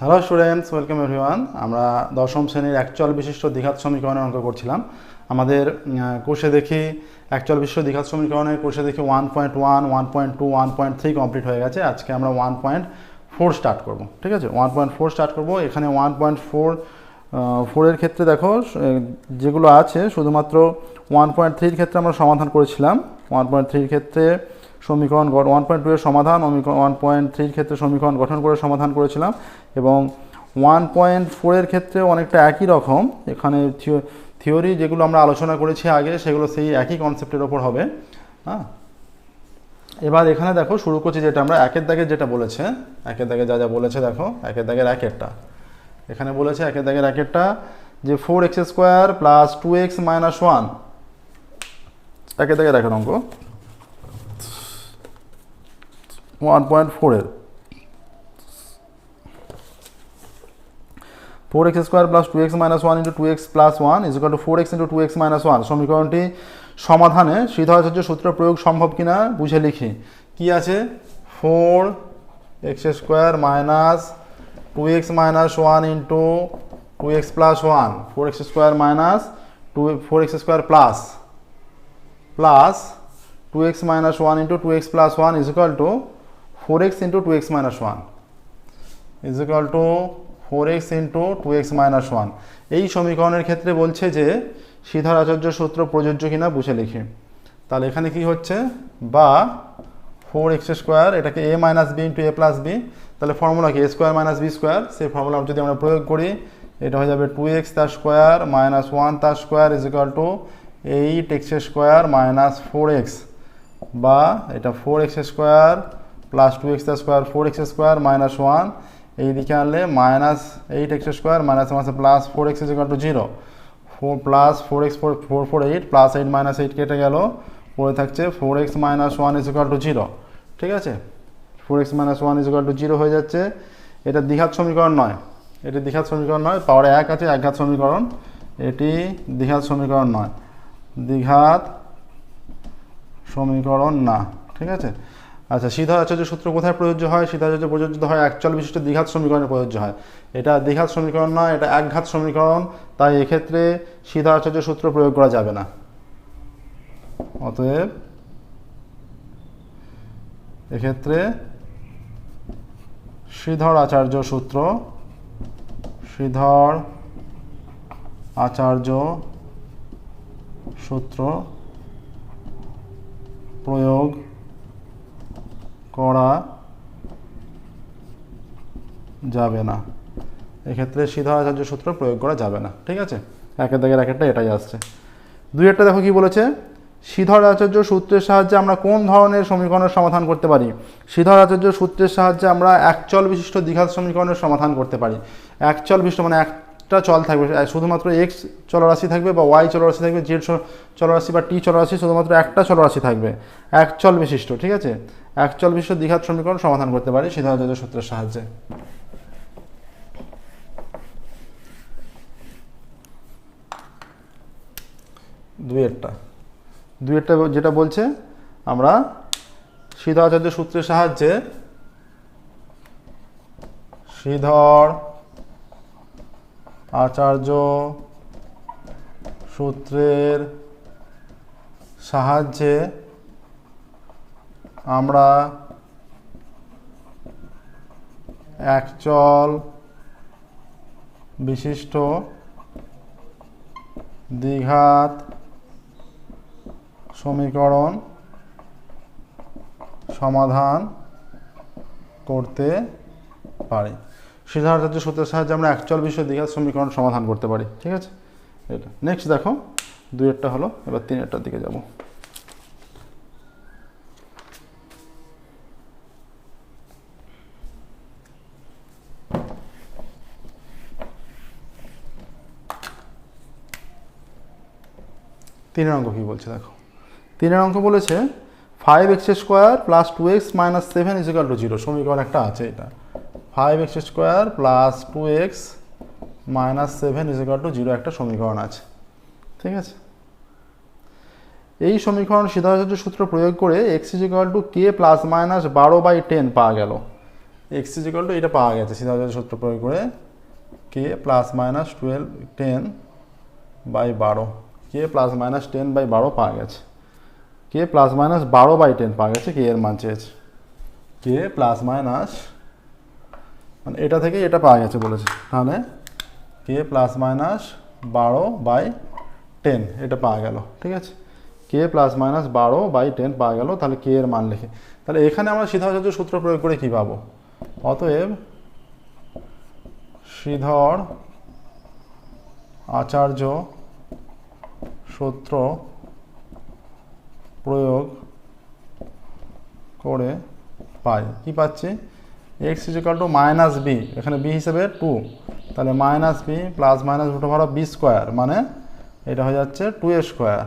Hello students welcome everyone আমরা দশম শ্রেণির একচল বিশিষ্ট দ্বিঘাত সমীকরণের অঙ্ক করছিলাম। আমাদের কোর্সে দেখি একচল বিশিষ্ট দ্বিঘাত সমীকরণের কোর্সে দেখি one point one one point two one point three complete হয়ে গেছে। আজকে আমরা ওয়ান পয়েন্ট ফোর স্টার্ট করব, ঠিক আছে? ওয়ান পয়েন্ট ফোর স্টার্ট করব। এখানে ওয়ান পয়েন্ট ফোর ফোরের ক্ষেত্রে দেখো যেগুলো আছে, শুধুমাত্র ওয়ান পয়েন্ট থ্রির ক্ষেত্রে আমরা সমাধান করেছিলাম। ওয়ান পয়েন্ট থ্রির ক্ষেত্রে সমীকরণ ওয়ান পয়েন্ট টু এর সমাধান ওয়ান পয়েন্ট থ্রির ক্ষেত্রে সমীকরণ গঠন করে সমাধান করেছিলাম এবং ওয়ান পয়েন্ট ফোরের ক্ষেত্রে অনেকটা একই রকম। এখানে থিওরি যেগুলো আমরা আলোচনা করেছি আগে, সেগুলো সেই একই কনসেপ্টের ওপর হবে। হ্যাঁ? এবার এখানে দেখো, শুরু করছি যেটা আমরা, একের দাগে যেটা বলেছে, একের দাগে যা যা বলেছে দেখো, একের দাগের একেরটা এখানে বলেছে একের দাগের একেরটা যে four X square plus two X minus one একের দাগের একের অঙ্ক। ওয়ান পয়েন্ট ফোরের four X square plus two X minus one into two X plus one is to four X into two X minus one সমীকরণটি সমাধানে শ্রীধরাচার্য সূত্র প্রয়োগ সম্ভব কিনা বুঝে লিখি। কি আছে? Four X square minus two X minus one into two X plus one four X square minus two four X square plus plus two X minus one into two X plus one is to four X into two X minus one is equal to four X into two X minus one এই সমীকরণের ক্ষেত্রে বলছে যে শ্রীধর আচার্য সূত্র প্রযোজ্য কিনা বুঝে লিখি। তাহলে এখানে কি হচ্ছে? বা ফোর এক্স স্কোয়ার এটাকে A minus B into A plus B তাহলে ফর্মুলা কি? A square minus B square সেই ফর্মুলা যদি আমরা প্রয়োগ করি, এটা হয়ে যাবে টু এক্স তার স্কোয়ার মাইনাস ওয়ান তার square is equal to eight X square minus four X বা এটা four X square plus two X square four X square minus one এই দিকে আনলে minus eight X square minus মাসে plus four X is to zero four plus four X four four four eight plus eight minus eight কেটে গেল। পড়ে থাকছে four X minus one is to zero ঠিক আছে? Four X minus one is to zero হয়ে যাচ্ছে। এটা দ্বিঘাত সমীকরণ নয়। এটি দ্বিঘাত সমীকরণ নয়। পাওয়ারে এক আছে, একঘাত সমীকরণ। এটি দ্বিঘাত সমীকরণ নয়। দ্বিঘাত সমীকরণ না। ঠিক আছে? আচ্ছা সিধা আচার্য সূত্র কোথায় প্রযোজ্য হয়? সিধা আচার্য প্রযোজ্য হয় একচল বিশিষ্ট দ্বিঘাত সমীকরণে প্রযোজ্য হয়। এটা দ্বিঘাত সমীকরণ নয়, এটা একঘাত সমীকরণ। তাই এক্ষেত্রে সিধা আচার্য সূত্র প্রয়োগ করা যাবে না। অতএব এক্ষেত্রে শ্রীধর আচার্য সূত্র শ্রীধর আচার্য সূত্র প্রয়োগ করা যাবে না। এক্ষেত্রে সিধা আচার্য সূত্র প্রয়োগ করা যাবে না, ঠিক আছে? একের দাগের একটা এটাই আসছে। দুই একটা দেখো কি বলেছে? শ্রীধর আচার্য সূত্রের সাহায্যে আমরা কোন ধরনের সমীকরণের সমাধান করতে পারি? শ্রীধর আচার্য সূত্রের সাহায্যে আমরা একচল বিশিষ্ট দ্বিঘাত সমীকরণের সমাধান করতে পারি। একচল বিশিষ্ট মানে একটা চল থাকবে শুধুমাত্র এক্স চলরাশি থাকবে বা ওয়াই চলরাশি থাকবে, জেড চলরাশি বা টি চলরাশি শুধুমাত্র একটা চলরাশি থাকবে। একচল বিশিষ্ট, ঠিক আছে? একচল বিশ্ব দ্বিঘাত সমীকরণ সমাধান করতে পারি আচার্য সূত্রের সাহায্যে। দুইয়েরটা দুইয়েরটা যেটা বলছে, আমরা শ্রীধরাচার্য সূত্রের সাহায্যে শ্রীধর আচার্য সূত্রের সাহায্যে আমরা একচল বিশিষ্ট দ্বিঘাত সমীকরণ সমাধান করতে পারি। সিদ্ধার্থার্য সূত্রের সাহায্যে আমরা একচল বিষয় দ্বিঘাত সমীকরণ সমাধান করতে পারি। ঠিক আছে? এটা। নেক্সট দেখো। দুই একটা হলো, এবার তিন একটার দিকে যাব। তিনের অঙ্ক কী বলছে দেখো? তিনের অঙ্ক বলেছে five X square plus two X minus seven is equal to zero সমীকরণ একটা আছে এটা। Five X square plus two X minus seven is equal to zero একটা সমীকরণ আছে। ঠিক আছে? এই সমীকরণ সিদ্ধার্থ সূত্র প্রয়োগ করে X is equal to K plus minus বারো বাই টেন পাওয়া গেল। এক্স ইজিক্যাল টু এটা পাওয়া গেছে সিধা সূত্র প্রয়োগ করে। K plus minus twelve ten by বারো। K plus minus ten by বারো পাওয়া গেছে। কে প্লাস মাইনাস বারো বাই টেন পাওয়া গেছে কে এর মান চেয়েছে। কে প্লাস মাইনাস মানে এটা থেকে এটা পাওয়া গেছে বলেছে। তাহলে কে প্লাস মাইনাস বারো বাই টেন এটা পাওয়া গেল, ঠিক আছে? কে প্লাস মাইনাস বারো বাই টেন পাওয়া গেল, তাহলে কে এর মান লিখে। তাহলে এখানে আমরা সিদ্ধার্থ সূত্র প্রয়োগ করে কী পাবো? অতএব শ্রীধর আচার্য সূত্র প্রয়োগ করে পাই। কি পাচ্ছি? X is equal to minus B এখানে বি হিসেবে টু তাহলে minus B plus minus root over B square মানে এটা হয়ে যাচ্ছে two A square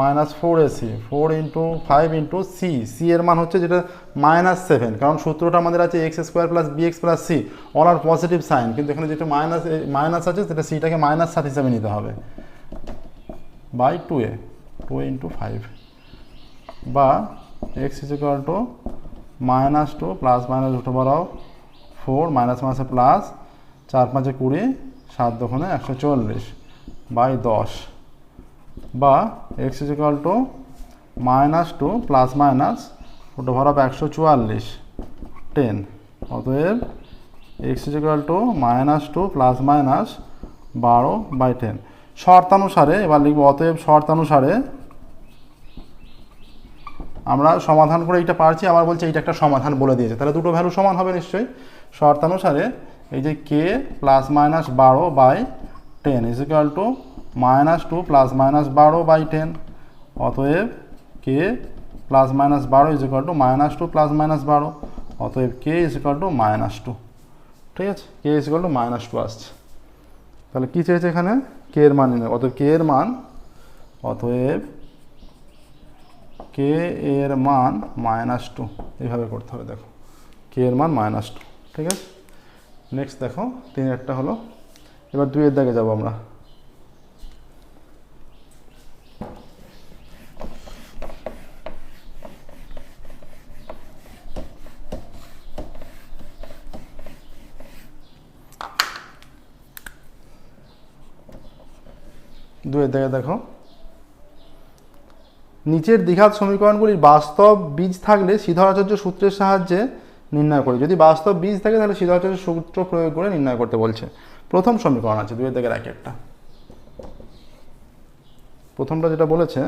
minus four AC four into five into C C এর মান হচ্ছে যেটা মাইনাস সেভেন কারণ সূত্রটা আমাদের আছে X square plus B X plus C all are positive sign কিন্তু এখানে যেটা মাইনাস মাইনাস আছে, সেটা সিটাকে মাইনাস সাত হিসাবে নিতে হবে। By two A two A into five বা X is equal to minus two plus minus root over four minus মাসে প্লাস চার পাঁচে কুড়ি, সাত দোকানে একশো চল্লিশ বাই দশ। বা X is equal to minus two plus minus root over একশো চুয়াল্লিশ টেন অতএব X is equal to minus two plus minus বারো বাই টেন শর্তানুসারে, এবার লিখব, অতএব শর্তানুসারে আমরা সমাধান করে এইটা পারছি, আবার বলছে এইটা একটা সমাধান বলে দিয়েছে। তাহলে দুটো ভ্যালু সমান হবে নিশ্চয়ই। শর্তানুসারে এই যে কে প্লাস মাইনাস বারো by ten is equal to minus two plus minus বারো বাই টেন অতএব কে প্লাস মাইনাস বারো is equal to minus two plus minus বারো, অতএব K is equal to minus two ঠিক আছে? K is equal to minus two আসছে। তাহলে কী চেয়েছে এখানে? কে এর মান নির্ণয় অতএব কে এর মান, অতএব কে এর মান মাইনাস টু এইভাবে করতে হবে, দেখো। কে এর মান মাইনাস টু ঠিক আছে? নেক্সট দেখো, তিন একটা হলো। এবার দুইয়ের দাগে যাব আমরা। দুয়ের দাগে দেখো। নিচের দ্বিঘাত সমীকরণগুলির বাস্তব বীজ থাকলে সিদ্ধারাচার্য সূত্রের সাহায্যে নির্ণয় করে। যদি বাস্তব বীজ থাকে, তাহলে সিদ্ধারাচার্য সূত্র প্রয়োগ করে নির্ণয় করতে বলছে। প্রথম সমীকরণ আছে, দুই থেকে এক একটা। প্রথমটা যেটা বলেছে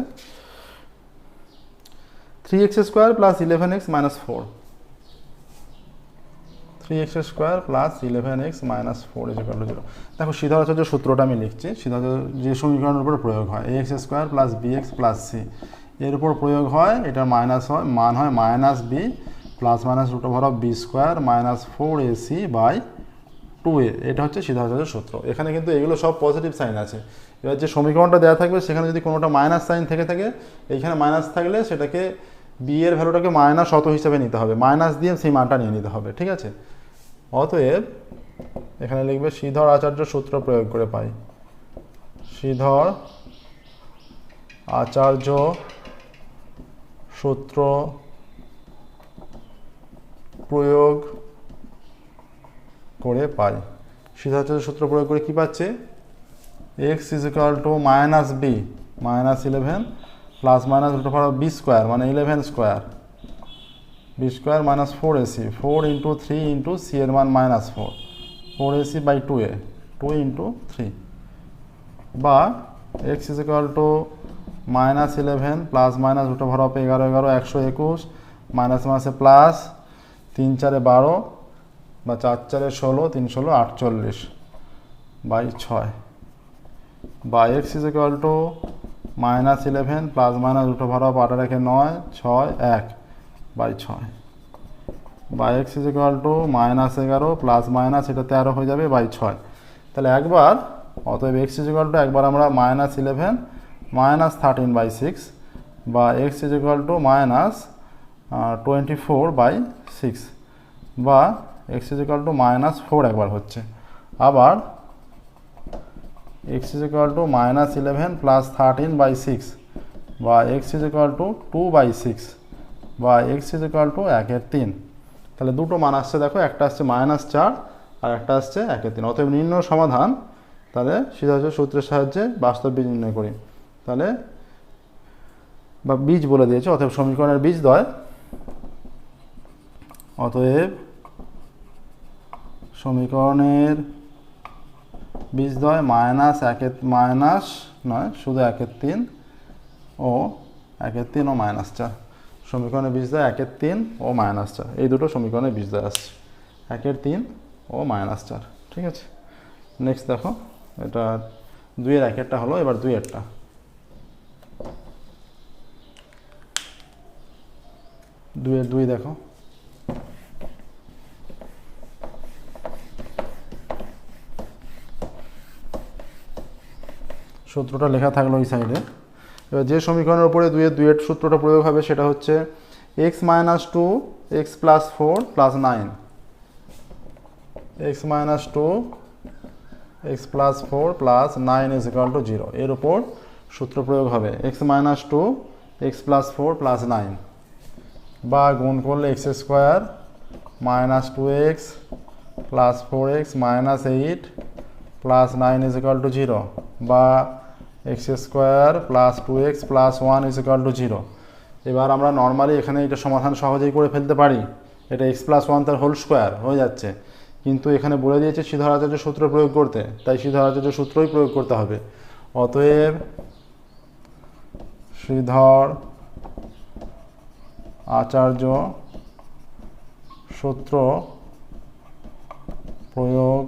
three X square plus eleven X minus four three X square plus eleven X minus four is equal to zero দেখো সিদ্ধারাচার্য সূত্রটা আমি লিখছি সিদ্ধারাচার্য যে সমীকরণের উপর প্রয়োগ হয় A X square plus B X plus C এর উপর প্রয়োগ হয়, এটা মাইনাস হয়, মান হয় minus B plus minus root over of B square minus four A C by two A এটা হচ্ছে সিদ্ধার্থের সূত্র। এখানে কিন্তু এগুলো সব পজিটিভ সাইন আছে। এবার যে সমীকরণটা দেওয়া থাকবে, সেখানে যদি কোনোটা মাইনাস সাইন থেকে থাকে, এইখানে মাইনাস থাকলে সেটাকে বি এর ভ্যালুটাকে মাইনাস শত হিসাবে নিতে হবে। মাইনাস দিয়ে সেই মানটা নিয়ে নিতে হবে, ঠিক আছে? অতএব এখানে লিখবে শ্রীধর আচার্য সূত্র প্রয়োগ করে পাই। শ্রীধর আচার্য সূত্র প্রয়োগ করে পাই। সিদ্ধার্থ সূত্র প্রয়োগ করে কি পাচ্ছে? X is equal to minus B minus eleven plus minus root B square মানে eleven square B square minus four AC four into three into C এর মান minus four four AC by two A two into three বা X is equal to minus eleven plus minus root over of এগারো এগারো, একশো একুশ minus মাসে plus তিন চারে বারো বা চার চারে ষোলো, তিন ষোলো, আটচল্লিশ বাই ছয়। বা X is equal to minus eleven plus minus root over of আঠারো নয়, ছয়, এক। বাই ছয়। বা X is equal to minus এগারো প্লাস মাইনাস, এটা তেরো হয়ে যাবে বাই ছয়। তাহলে একবার, অতএব এক্স ইজ ইকুয়াল টু, একবার আমরা minus eleven, minus thirteen by six, বা X is equal to minus twenty four by six, বা X is equal to minus four একবার হচ্ছে। আবার, X is equal to minus eleven plus thirteen by six, বা X is equal to two by six বা x is equal to একের তিন। তাহলে দুটো মান আসছে দেখো, একটা আসছে মাইনাস চার, আর একটা আসছে একের তিন। অতএব নির্ণয় সমাধান, তাহলে সিদ্ধার্থ সূত্রের সাহায্যে বাস্তব বীজ নির্ণয় করি। তাহলে, বা বীজ বলে দিয়েছে, অতএব সমীকরণের বীজ দয়। অতএব সমীকরণের বীজদ্বয় মাইনাস একের মাইনাস নয়, শুধু একের তিন ও একের তিন ও মাইনাস চার। সমীকরণের দেয় একের তিন ও মাইনাস চার। এই দুটো সমীকরণের বীজদ্বয় আসছে। একের তিন ও মাইনাস চার, ঠিক আছে? নেক্সট দেখো, এটা দুইয়ের একেরটা হলো, এবার দুইয়েরটা। দুইয়ের দুই দেখো। সূত্রটা লেখা থাকল এই সাইডে এবার যে সমীকরণের উপরে দুইয়ের দুইয়ের সূত্রটা প্রয়োগ হবে সেটা হচ্ছে X minus two X plus four plus nine X minus two X plus four plus nine is equal to zero এর উপর সূত্র প্রয়োগ হবে X minus two X plus four plus nine বা গুণ করলে X square minus two X plus four X minus eight plus nine is equal to zero বা X square plus two X plus one is equal to zero এবার আমরা normally এখানে এটা সমাধান সহজেই করে ফেলতে পারি। এটা এক্স প্লাস ওয়ান তার হোল স্কোয়ার হয়ে যাচ্ছে। কিন্তু এখানে বলে দিয়েছে শ্রীধরাচার্য সূত্র প্রয়োগ করতে, তাই শ্রীধরাচার্য সূত্রই প্রয়োগ করতে হবে। অতএব শ্রীধর আচার্য সূত্র প্রয়োগ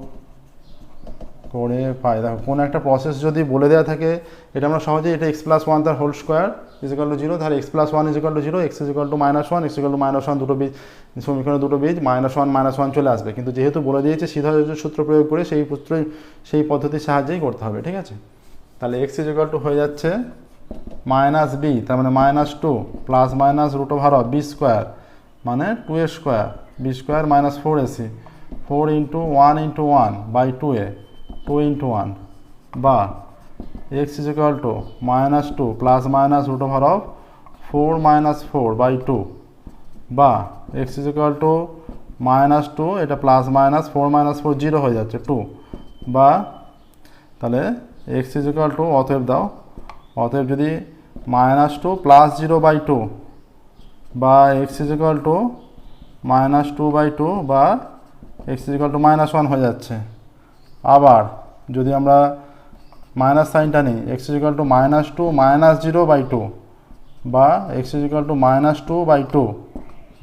করে পাই। দেখো, কোনো একটা প্রসেস যদি বলে দেওয়া থাকে, এটা আমরা সহজেই, এটা এক্স প্লাস ওয়ান তার whole square is equal to zero তাহলে X plus one is equal to zero X is equal to minus one X is equal to minus one দুটো বীজ সমীকরণে দুটো বীজ মাইনাস ওয়ান মাইনাস ওয়ান চলে আসবে। কিন্তু যেহেতু বলে দিয়েছে, সিধা সূত্র প্রয়োগ করে সেই সূত্রই সেই পদ্ধতির সাহায্যেই করতে হবে, ঠিক আছে? তাহলে এক্স ইজিকাল টু হয়ে যাচ্ছে মাইনাস বি তার মানে minus two plus minus root over of B square মানে two A square B square minus four AC four into one into one by two A two one বা X is equal to minus two plus minus root over of four minus four by two বা X is equal to minus two এটা plus minus four minus four zero হয়ে যাচ্ছে two বা তাহলে x is equal two অতএব দাও, অতএব যদি minus two plus zero by two বা x is equal to minus two by two বা x is equal to minus one হয়ে যাচ্ছে। আবার যদি আমরা মাইনাস সাইনটা নিই x is equal to minus two minus zero by two বা x is equal to minus two by two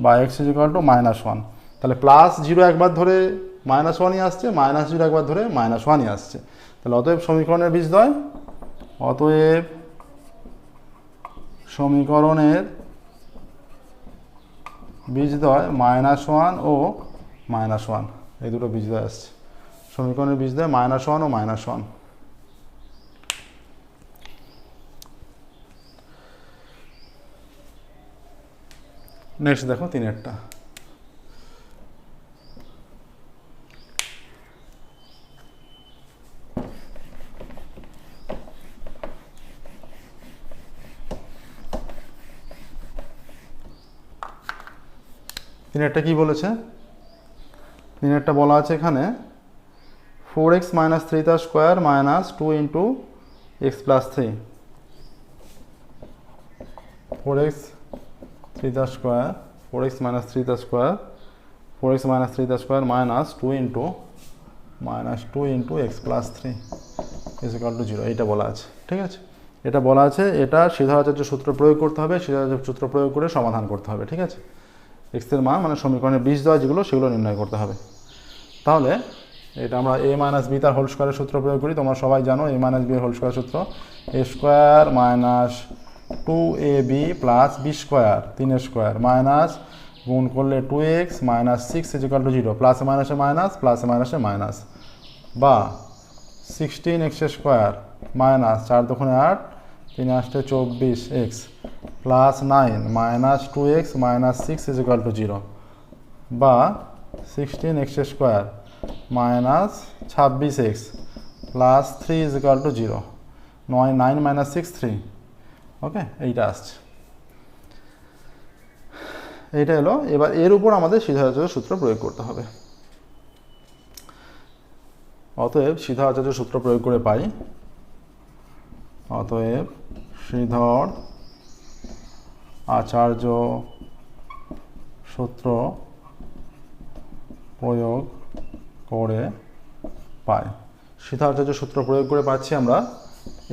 বা x is equal to minus one তাহলে প্লাস জিরো একবার ধরে মাইনাস ওয়ানই আসছে মাইনাস জিরো একবার ধরে মাইনাস ওয়ানই আসছে। তাহলে অতএব সমীকরণের বীজ বীজদ্বয়, অতএব সমীকরণের বীজ বীজদ্বয় মাইনাস ওয়ান ও মাইনাস ওয়ান এই দুটো বীজ বীজদ্বয় আসছে। সমীকরণের বীজদ্বয় মাইনাস ওয়ান ও মাইনাস ওয়ান নেক্সট দেখো তিনেরটা। তিনেরটা কি বলেছে? তিনেরটা বলা আছে এখানে। ফোর এক্স মাইনাস থ্রি তার square minus two into x plus three four x three তার square four x minus three তার square four x minus three তার square minus two into minus two into x plus three is equal to zero এইটা বলা আছে, ঠিক আছে? এটা বলা আছে, এটা সিদ্ধারাচার্য সূত্র প্রয়োগ করতে হবে সিদ্ধারাচার্য সূত্র প্রয়োগ করে সমাধান করতে হবে, ঠিক আছে? এক্সের মান মানে সমীকরণের বীজ দেওয়া যেগুলো, সেগুলো নির্ণয় করতে হবে। তাহলে এটা আমরা এ মাইনাস বি তার হোল স্কোয়ারের সূত্র প্রয়োগ করি। তোমরা সবাই জানো a minus b whole square সূত্র। A square minus two a b plus b square তিন স্কোয়ার মাইনাস গুণ করলে two x minus six is equal to zero প্লাসে মাইনাসে মাইনাস প্লাসে মাইনাসে মাইনাস বা সিক্সটিন এক্স স্কোয়ার মাইনাস চার দোকানে আট, তিন আসতে চব্বিশ x plus nine minus two x minus six is equal to zero বা সিক্সটিন এক্স স্কোয়ার মাইনাস ছাব্বিশ x plus three is equal to zero. নয়, nine minus six, three. Okay, এইটা আসছে। এইটা এলো, এবার এর উপর আমাদের সিধা সূত্র প্রয়োগ করতে হবে। অতএব সিধা আচার্য সূত্র প্রয়োগ করে পাই। অতএব শ্রীধর আচার্য সূত্র প্রয়োগ করে পাই। সিধা আচার্য সূত্র প্রয়োগ করে পাচ্ছি আমরা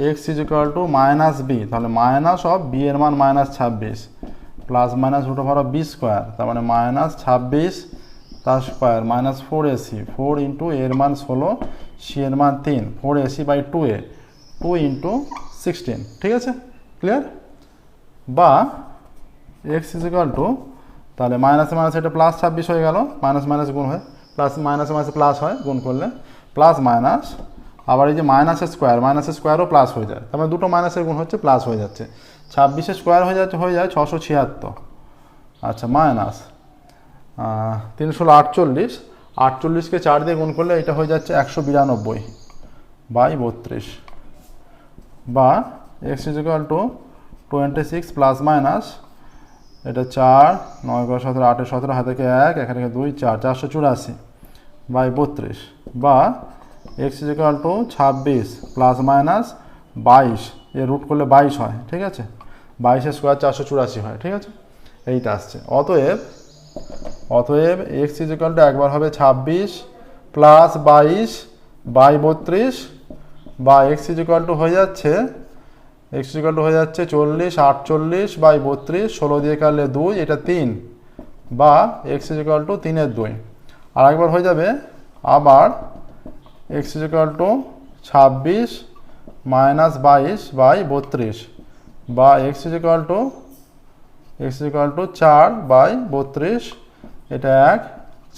x is equal to minus b তাহলে মাইনাস অফ বি এর মান মাইনাস ছাব্বিশ plus minus root over of b square তার মানে মাইনাস ছাব্বিশ, তার square minus four ac four into এর মান ষোলো সি এর মান তিন four ac by two a two into sixteen ঠিক আছে? ক্লিয়ার বা এক্স ইজ ইকাল টু তাহলে মাইনাসে মাইনাস এটা প্লাস ছাব্বিশ হয়ে গেল মাইনাস মাইনাস গুণ হয় প্লাস মাইনাসে মাইনাসে প্লাস হয়, গুণ করলে প্লাস মাইনাস আবার এই যে মাইনাসের স্কোয়ার মাইনাসের স্কোয়ারও প্লাস হয়ে যায়। তার মানে দুটো মাইনাসের গুণ হচ্ছে প্লাস হয়ে যাচ্ছে। ছাব্বিশের স্কোয়ার হয়ে যাচ্ছে, হয়ে যায় ছশো ছিয়াত্তর। আচ্ছা মাইনাস তিন ষোলো আটচল্লিশ আটচল্লিশকে চার দিয়ে গুণ করলে এটা হয়ে যাচ্ছে একশো বিরানব্বই বাই বত্রিশ। বা x is equal to twenty six plus minus এটা চার, নয় সতেরো, আটের সতেরো হাতে এক এখানে দুই, চার, চারশো চুরাশি। বাই বত্রিশ বা এক্স ইজিক্যাল টু ছাব্বিশ প্লাস মাইনাস বাইশ এ রুট করলে বাইশ হয়, ঠিক আছে? বাইশের স্কোয়ার চারশো চুরাশি হয়, ঠিক আছে? এইটা আসছে। অতএব অতএব এক্স ইজিক্যাল টু একবার হবে ছাব্বিশ প্লাস বাইশ বাই বত্রিশ বা এক্স ইজিক্যাল টু হয়ে যাচ্ছে এক্স ইজিক্যাল টু হয়ে যাচ্ছে চল্লিশ, আটচল্লিশ বাই বত্রিশ, ষোলো দিয়ে কাটলে দুই, এটা তিন বা এক্স ইজিক্যাল টু তিনের দুই। আর একবার হয়ে যাবে, আবার এক্স ইজিক্যাল টু ছাব্বিশ মাইনাস বাইশ বাই বত্রিশ, বা x is equal to x is equal to চার বাই বত্রিশ, এটা এক,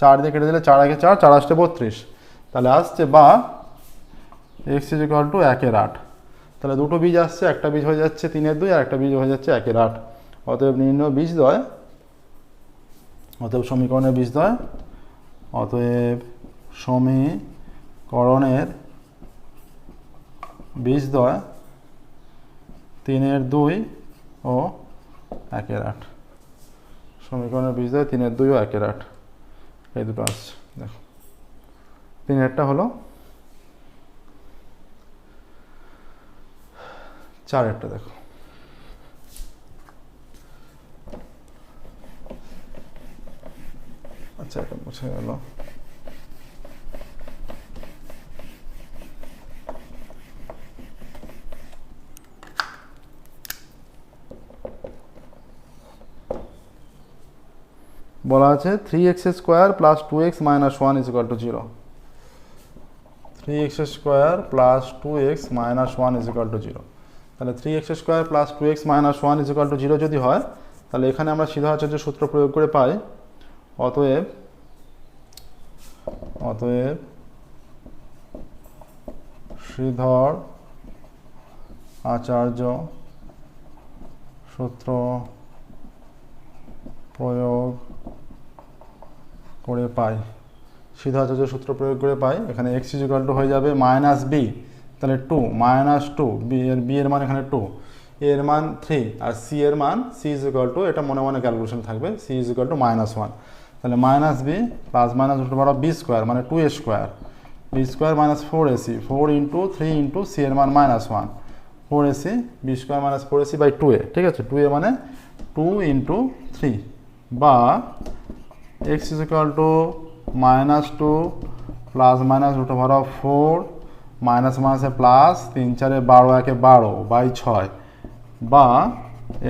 চার দিয়ে কেটে দিলে চার একে চার চার আসছে বত্রিশ, তাহলে আসছে বা এক্স ইজিক্যাল টু একের আট, তাহলে দুটো বীজ আসছে, একটা বীজ হয়ে যাচ্ছে তিনের দুই, আর একটা বীজ হয়ে যাচ্ছে একের আট, অতএব নির্ণয় বীজ দয়, অতএব সমীকরণের বীজ দয় অতএব সমীকরণের বীজ দয় তিনের দুই ও একের আট। সমীকরণের বীজ দয় তিনের দুই ও একের আট। এই দুটো আসছে, দেখো। তিনেরটা হলো চারেরটা, দেখো। আচ্ছা এটা মুছে গেল বলা আছে three x square plus two x minus one is equal to zero three x square plus two x minus one is equal to zero তাহলে three x square plus two x minus one is equal to zero যদি হয়, তাহলে এখানে আমরা সিধা আচার্য সূত্র প্রয়োগ করে পাই। অতএব অতএব শ্রীধর আচার্য সূত্র প্রয়োগ করে পাই। সিধা আচার্য সূত্র প্রয়োগ করে পাই। এখানে এক্স ইজিকাল টু হয়ে যাবে মাইনাস বি তাহলে টু মাইনাস টু বি এর বি এর মান এখানে টু এর মান থ্রি আর সি এর মান সি ইজ ইকাল টু এটা মনে মনে ক্যালকুলেশন থাকবে c is equal to minus one তাহলে minus b plus minus root বড় বি স্কোয়ার মানে two a square b square minus four ac four into three into c এর মান minus one four ac b square minus four ac by two a ঠিক আছে? Two এ মানে two into three বা x is equal to minus two plus minus root over of four minus মাইনাসে plus তিন চারে বারো, একে বারো বাই ছয়। বা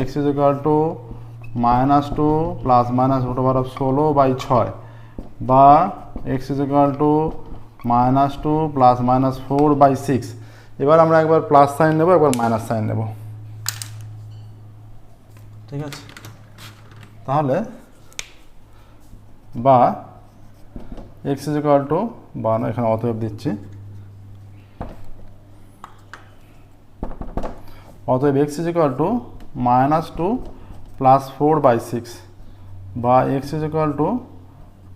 x is equal to minus two plus minus root over of ষোলো বাই ছয় বা x is equal to minus two plus minus four by six এবার আমরা একবার প্লাস সাইন নেব একবার মাইনাস সাইন নেব। ঠিক আছে। তাহলে বা এক্স ইজ ইকাল টু বা এখানে অতএব দিচ্ছি। অতএব x is equal to minus two plus four by six বা x is equal to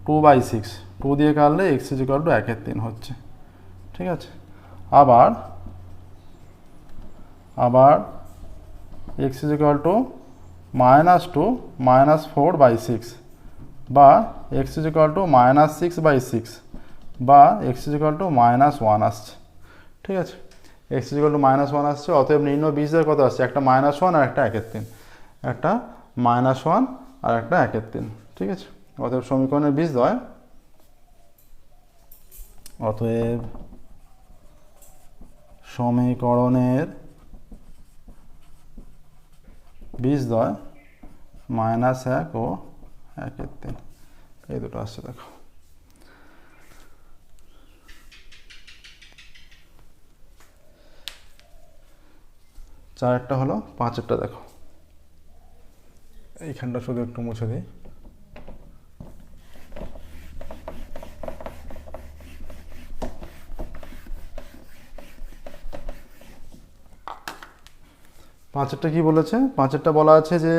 two by six two দিয়ে কাটলে এক্স ইজ ইকাল টু একের তিন হচ্ছে। ঠিক আছে? আবার আবার x is equal to minus two minus four by six বা x is equal to minus six by six বা x is equal to minus one আসছে। ঠিক আছে? X is equal to minus one আসছে, অতএব নিম্ন বীজের কত আসছে? একটা মাইনাস ওয়ান আর একটা একের তিন। একটা মাইনাস ওয়ান আর একটা একের তিন, ঠিক আছে? অতএব সমীকরণের বীজ দয়। অতএব সমীকরণের বীজ দয় মাইনাস এক ও একের তিন। এই দুটো আসছে, দেখো। চারেরটা হলো পাঁচেরটা, দেখো। এইখানটা শুধু একটু মুছে দিই। পাঁচেরটা কি বলেছে? পাঁচেরটা বলা আছে যে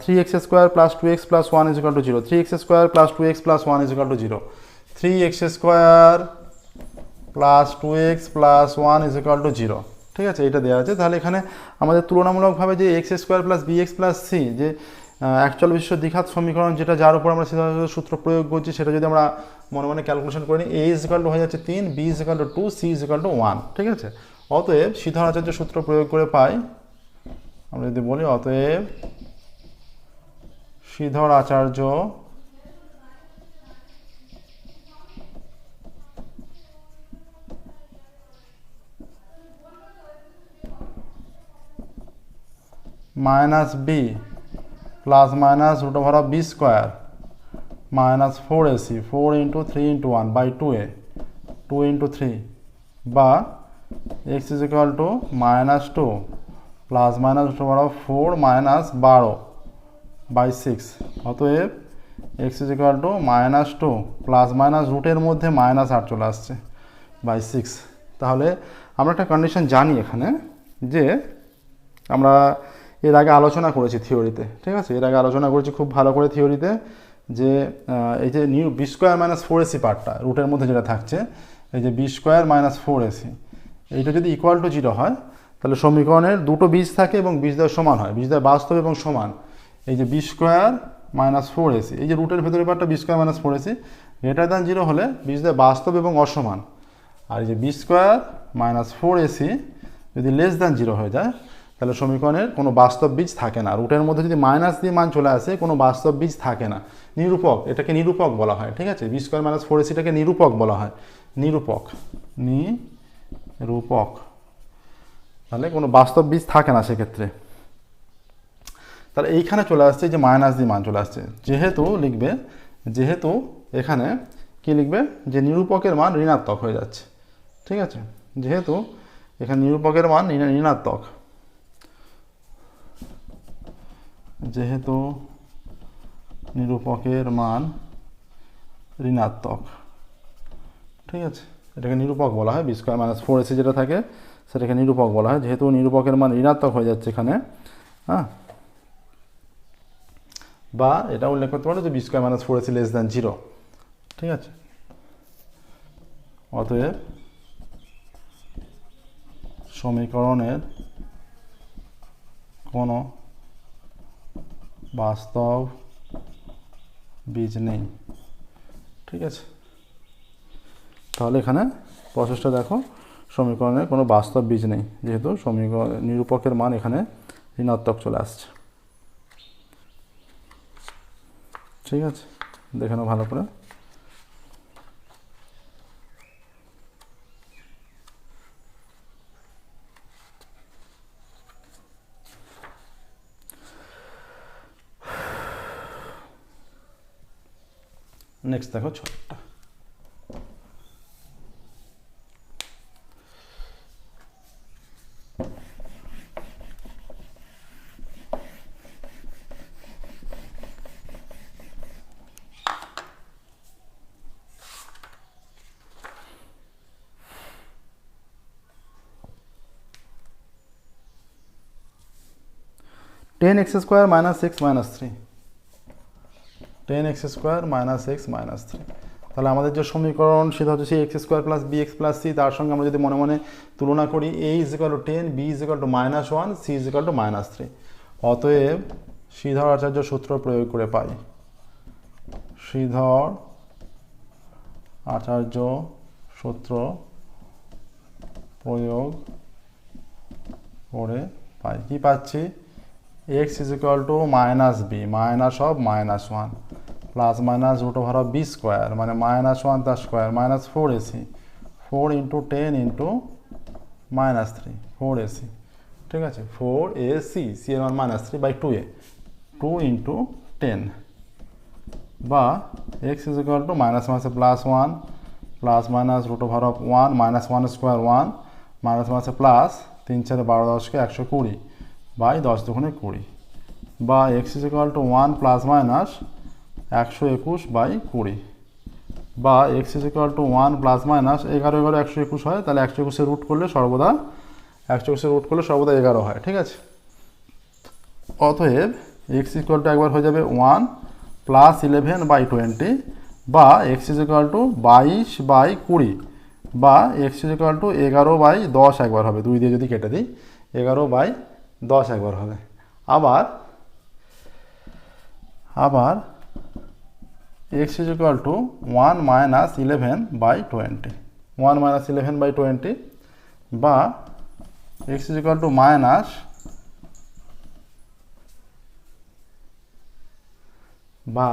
three x square plus two x plus one is to zero three x square plus two x plus one is to zero three x square plus two x plus one is to zero ঠিক আছে, এটা দেওয়া আছে। তাহলে এখানে আমাদের তুলনামূলকভাবে যে x square plus b x plus c যে অ্যাকচুয়াল বিশ্ব দ্বিঘাত সমীকরণ, যেটা যার উপর আমরা সিদ্ধান্ত সূত্র প্রয়োগ করছি, সেটা যদি আমরা মনে মনে ক্যালকুলেশন করি নিই এ ইজ টু হয়ে যাচ্ছে তিন b is to two c is to one ঠিক আছে? অতএব সিধর আচার্য সূত্র প্রয়োগ করে পাই, আমরা যদি বলি, অতএব Shridhar Acharya minus b plus minus root over of b square minus four ac four into three into one by two a two into three বা x is equal to minus two plus minus root over of four minus বারো by six অতএব x is equal to minus two plus minus রুটের মধ্যে minus আট চলে আসছে by six তাহলে আমরা একটা কন্ডিশন জানি এখানে যে আমরা এর আগে আলোচনা করেছি থিওরিতে, ঠিক আছে? এর আগে আলোচনা করেছি খুব ভালো করে থিওরিতে যে এই যে new b square minus four ac পার্টটা, রুটের মধ্যে যেটা থাকছে, এই যে b square minus four ac, এইটা যদি ইকুয়াল টু জিরো হয়, তাহলে সমীকরণের দুটো বীজ থাকে এবং বীজদ্বয় সমান হয় বীজদ্বয় বাস্তব এবং সমান। এই যে b square minus four ac, এই যে রুটের ভেতরে পার্টটা b square minus four ac greater than zero হলে বীজদ্বয় বাস্তব এবং অসমান। আর এই যে b square minus four ac যদি লেস দ্যান জিরো হয়ে যায় তাহলে সমীকরণের কোনো বাস্তব বীজ থাকে না। রুটের মধ্যে যদি মাইনাস দিয়ে মান চলে আসে, কোনো বাস্তব বীজ থাকে না। নিরূপক, এটাকে নিরূপক বলা হয়, ঠিক আছে? বি স্কোয়ার মাইনাস ফোর এসিটাকে নিরূপক বলা হয়। নিরূপক নিরূপক। তাহলে কোনো বাস্তব বীজ থাকে না সেক্ষেত্রে। তাহলে এইখানে চলে আসছে যে মাইনাস দিয়ে মান চলে আসছে। যেহেতু লিখবে, যেহেতু এখানে কি লিখবে? যে নিরূপকের মান ঋণাত্মক হয়ে যাচ্ছে। ঠিক আছে? যেহেতু এখানে নিরূপকের মান ঋণাত্মক। যেহেতু নিরূপকের মান ঋণাত্মক। ঠিক আছে? এটাকে নিরূপক বলা হয় b square minus four ac যেটা থাকে, সেটাকে নিরূপক বলা হয়। যেহেতু নিরূপকের মান ঋণাত্মক হয়ে যাচ্ছে এখানে হ্যাঁ? বা এটা উল্লেখ করতে পারো যে b square minus four ac less than zero ঠিক আছে? অতএব সমীকরণের কোনো বাস্তব বীজ নেই। ঠিক আছে? তাহলে এখানে প্রসেসটা দেখো, সমীকরণে কোনো বাস্তব বীজ নেই, যেহেতু সমীকরণ নিরূপকের মান এখানে ঋণাত্মক চলে আসছে। ঠিক আছে? দেখে নাও ভালো করে। নেক্সট দেখো ছোটটা ten x square minus six minus three ten x square minus x minus three তাহলে আমাদের যে সমীকরণ, সেটা হচ্ছে সেই x square plus b x plus c তার সঙ্গে আমরা যদি মনে মনে তুলনা করি a is equal to ten b is equal to minus one c is equal to minus three অতএব শ্রীধর আচার্য সূত্র প্রয়োগ করে পাই। শ্রীধর আচার্য সূত্র প্রয়োগ করে পাই। কি পাচ্ছি? X is equal to minus b minus of minus one plus minus root over of b square মানে মাইনাস ওয়ান তার square minus four ac four into ten into minus three four ac ঠিক আছে? Four এ c C এর মান three by two a two into ten বা x is equal to minus মাইনাসে plus one plus minus root over of one minus one square one minus মাইনাসে plus তিন চারে বারো দশকে একশো কুড়ি বাই দশ দুগুণে কুড়ি। বা x is equal to one plus minus একশো একুশ বাই কুড়ি। বা x is equal to one plus minus এগারো এগারো একশো একুশ হয়, তাহলে একশো একুশে রুট করলে সর্বদা একশো একুশে রুট করলে সর্বদা এগারো হয়, ঠিক আছে? অতএব এক্স ইকুয়াল টু একবার হয়ে যাবে one plus eleven by twenty বা এক্স ইজ ইকুয়াল টু বাইশ বাই কুড়ি বা এক্স ইজ ইকুয়াল টু এগারো বাই দশ একবার হবে, দুই দিয়ে যদি কেটে দিই, এগারো বাই দশ একবার হবে। আবার আবার x is equal to one minus eleven by twenty one minus eleven by twenty বা x is equal to minus বা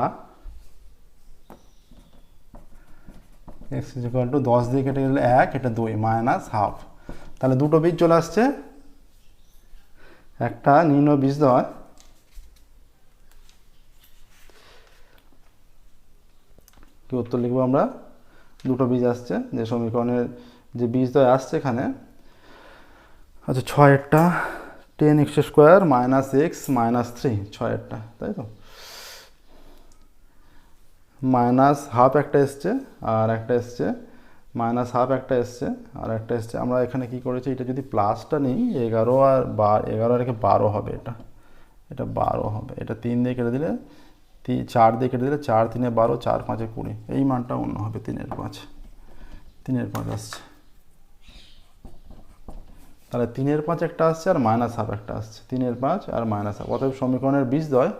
এক্স ইজ ইকুয়াল টু দশ দিয়ে কেটে গেলে এক, এটা দুই মাইনাস হাফ তাহলে দুটো বীজ চলে আসছে একটা নিম্ন বীজ দেওয়া কি উত্তর লিখব আমরা? দুটো বীজ আসছে, যে সমীকরণের যে বীজ দয় আসছে এখানে। আচ্ছা ছয়েরটা ten x square minus x minus three ছয়েরটা তাই তো? মাইনাস হাফ একটা এসছে, আর একটা এসছে মাইনাস হাফ একটা এসছে, আর একটা এসছে, আমরা এখানে কি করেছি, এটা যদি প্লাসটা নিই, এগারো আর বার এগারো রেখে বারো হবে এটা। এটা বারো হবে। এটা তিন দিয়ে কেটে দিলে তিন চার দিয়ে কেটে দিলে চার তিনে বারো, চার পাঁচে কুড়ি। এই মানটা অন্য হবে, তিনের পাঁচ। তিনের পাঁচ আসছে। তাহলে তিনের পাঁচ একটা আসছে আর মাইনাস হাফ একটা আসছে। তিনের পাঁচ আর মাইনাস হাফ। অতএব সমীকরণের বীজ দয়।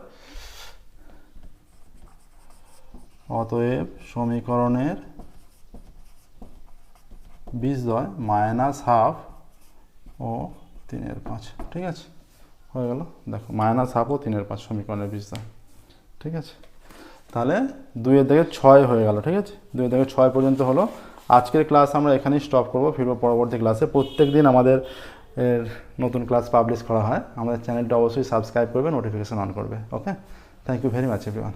অতএব সমীকরণের বীজদ্বয় মাইনাস হাফ ও তিনের পাঁচ, ঠিক আছে? হয়ে গেল। দেখো মাইনাস হাফ ও তিনের পাঁচ সমীকরণের বীজদ্বয় ঠিক আছে? তাহলে দুইয়ের থেকে ছয় হয়ে গেল, ঠিক আছে? দুইয়ের থেকে ছয় পর্যন্ত হলো। আজকের ক্লাস আমরা এখানেই স্টপ করব। ফিরবো পরবর্তী ক্লাসে প্রত্যেক দিন আমাদের এর নতুন ক্লাস পাবলিশ করা হয়। আমাদের চ্যানেলটা অবশ্যই সাবস্ক্রাইব করবে নোটিফিকেশান অন করবে okay thank you very much everyone